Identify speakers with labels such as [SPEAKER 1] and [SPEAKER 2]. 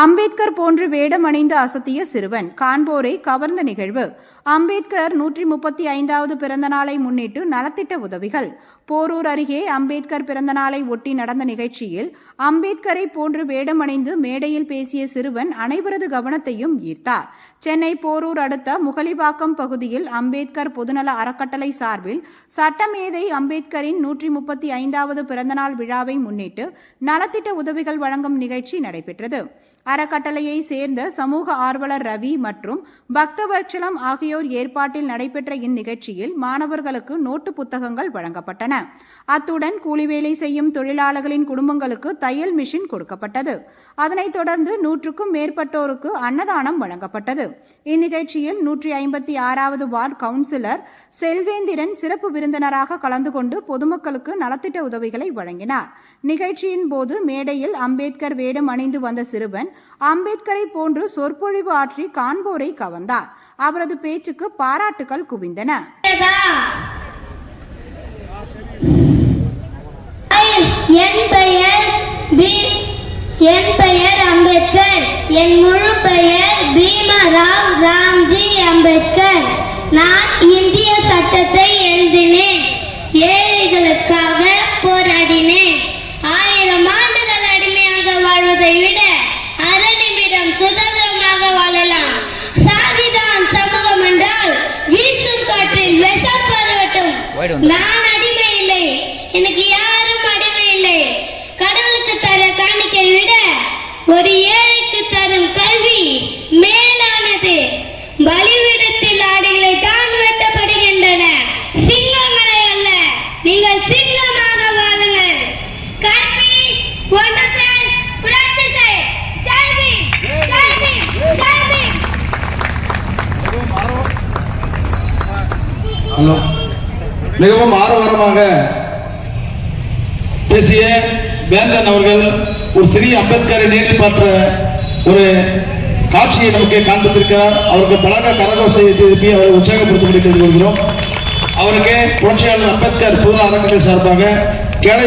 [SPEAKER 1] அம்பேத்கர் போன்று வேடமணிந்து அசத்திய சிறுவன் காண்போரை கவர்ந்த நிகழ்வு. அம்பேத்கர் நூற்றி முப்பத்தி ஐந்தாவது பிறந்த நாளை முன்னிட்டு நலத்திட்ட உதவிகள். போரூர் அருகே அம்பேத்கர் பிறந்த நாளை ஒட்டி நடந்த நிகழ்ச்சியில் அம்பேத்கரை போன்று வேடமணிந்து மேடையில் பேசிய சிறுவன் அனைவரது கவனத்தையும் ஈர்த்தார். சென்னை போரூர் அடுத்த முகலிவாக்கம் பகுதியில் அம்பேத்கர் பொதுநல அறக்கட்டளை சார்பில் சட்டமேதை அம்பேத்கரின் நூற்றி முப்பத்தி ஐந்தாவது பிறந்தநாள் விழாவை முன்னிட்டு நலத்திட்ட உதவிகள் வழங்கும் நிகழ்ச்சி நடைபெற்றது. அறக்கட்டளையை சேர்ந்த சமூக ஆர்வலர் ரவி மற்றும் பக்தவட்சலம் ஆகியோர் ஏற்பாட்டில் நடைபெற்ற இந்நிகழ்ச்சியில் மாணவர்களுக்கு நோட்டு புத்தகங்கள் வழங்கப்பட்டன. அத்துடன் கூலி வேலை செய்யும் தொழிலாளர்களின் குடும்பங்களுக்கு தையல் மிஷின் கொடுக்கப்பட்டது. அதனைத் தொடர்ந்து நூற்றுக்கும் மேற்பட்டோருக்கு அன்னதானம் வழங்கப்பட்டது. இந்நிகழ்ச்சியில் நூற்றி ஐம்பத்தி ஆறாவது வார்டு கவுன்சிலர் செல்வேந்திரன் சிறப்பு விருந்தினராக கலந்து கொண்டு பொதுமக்களுக்கு நலத்திட்ட உதவிகளை வழங்கினார். நிகழ்ச்சியின் போது மேடையில் அம்பேத்கர் வேடம் அணிந்து வந்த சிறுவன் அம்பேத்கரை போன்று சொற்பொழிவு ஆற்றி காண்போரை கவர்ந்தார். அவரது பேச்சுக்கு பாராட்டுகள் குவிந்தன.
[SPEAKER 2] என் பெயர் பி என் பெயர் அம்பேத்கர். என் முழு பெயர் பீமராவ் ராம்ஜி அம்பேத்கர். நான் இந்திய நான் அடிமை இல்லை. எனக்கு யாரும் அடிமை இல்லை. கடவுளுக்கு தர காணிக்கை விட ஒரு ஏழைக்கு தரும் கல்வி மேலானது. பலிவிடத்தில் ஆடைகளை தான் வெட்டப்படுகின்றன. சிங்கங்களை அல்ல. நீங்கள் சிங்கமாக வாழுங்கள். கல்வி ஒன்றுதல் புரட்சி செய். கல்வி கல்வி கல்வி
[SPEAKER 3] ஹலோ. மிகவும் ஆரவாரமாக பேசிய வேந்தன் அவர்கள் ஒரு சிறிய அம்பேத்கரை நேரில் பார்த்த ஒரு காட்சியை நமக்கு காண்பித்திருக்கிறார். அவருக்கு பழக கரகோசை திருப்பி அவரை உற்சாகப்படுத்தும்படி கேட்டுக்கொள்கிறோம் அவருக்கு புரட்சியாளர் அம்பேத்கர் புதுநா அறக்கட்டளை சார்பாக கேடை